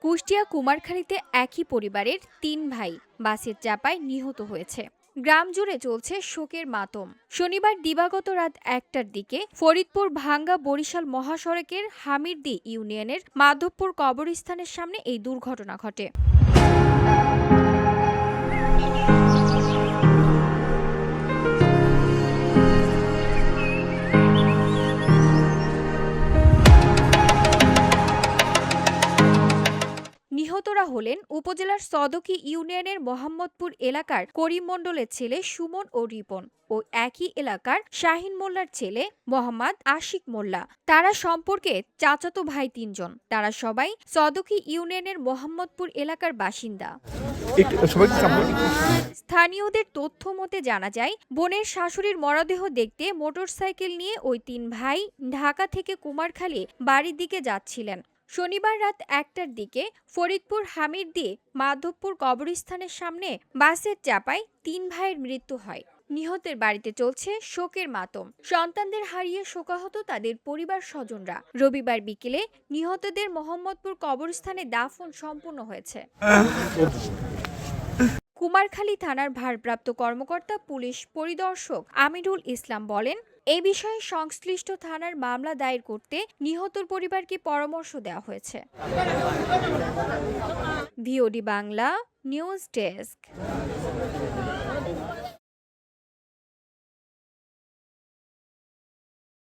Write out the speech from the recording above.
কুষ্টিয়া কুমারখালীতে একই পরিবারের তিন ভাই বাসের চাপায় নিহত হয়েছে। গ্রাম জুড়ে চলছে শোকের মাতম। শনিবার দিবাগত রাত একটার দিকে ফরিদপুর ভাঙ্গা বরিশাল মহাসড়কের হামিরদি ইউনিয়নের মাধবপুর কবরস্থানের সামনে এই দুর্ঘটনা ঘটে। নিহতরা হলেন উপজেলার সদকি ইউনিয়নের মোহাম্মদপুর এলাকার করিম মণ্ডলের ছেলে সুমন ও রিপন ও একই এলাকার শাহিন মোল্লার ছেলে মোহাম্মদ আশিক মোল্লা। তারা সম্পর্কে চাচাতো ভাই তিনজন। তারা সবাই সদকি ইউনিয়নের মোহাম্মদপুর এলাকার বাসিন্দা। স্থানীয়দের তথ্য মতে জানা যায় বোনের শাশুড়ির মরদেহ দেখতে মোটরসাইকেল নিয়ে ওই তিন ভাই ঢাকা থেকে কুমারখালী বাড়ির দিকে যাচ্ছিলেন। শনিবার রাত একটার দিকে ফরিদপুর হামির দিয়ে মাধবপুর কবরস্থানের সামনে বাসের চাপায় তিন ভাইয়ের মৃত্যু হয়। নিহতের বাড়িতে চলছে শোকের মাতম। সন্তানদের হারিয়ে শোকাহত তাদের পরিবার স্বজনরা। রবিবার বিকেলে নিহতদের মোহাম্মদপুর কবরস্থানে দাফন সম্পূর্ণ হয়েছে। কুমারখালী থানার ভারপ্রাপ্ত কর্মকর্তা, পুলিশ পরিদর্শক আমিরুল ইসলাম বলেন এ বিষয়ে সংশ্লিষ্ট থানার মামলা দায়ের করতে নিহতর পরিবারকে পরামর্শ দেওয়া হয়েছে। VOD Bangla news desk.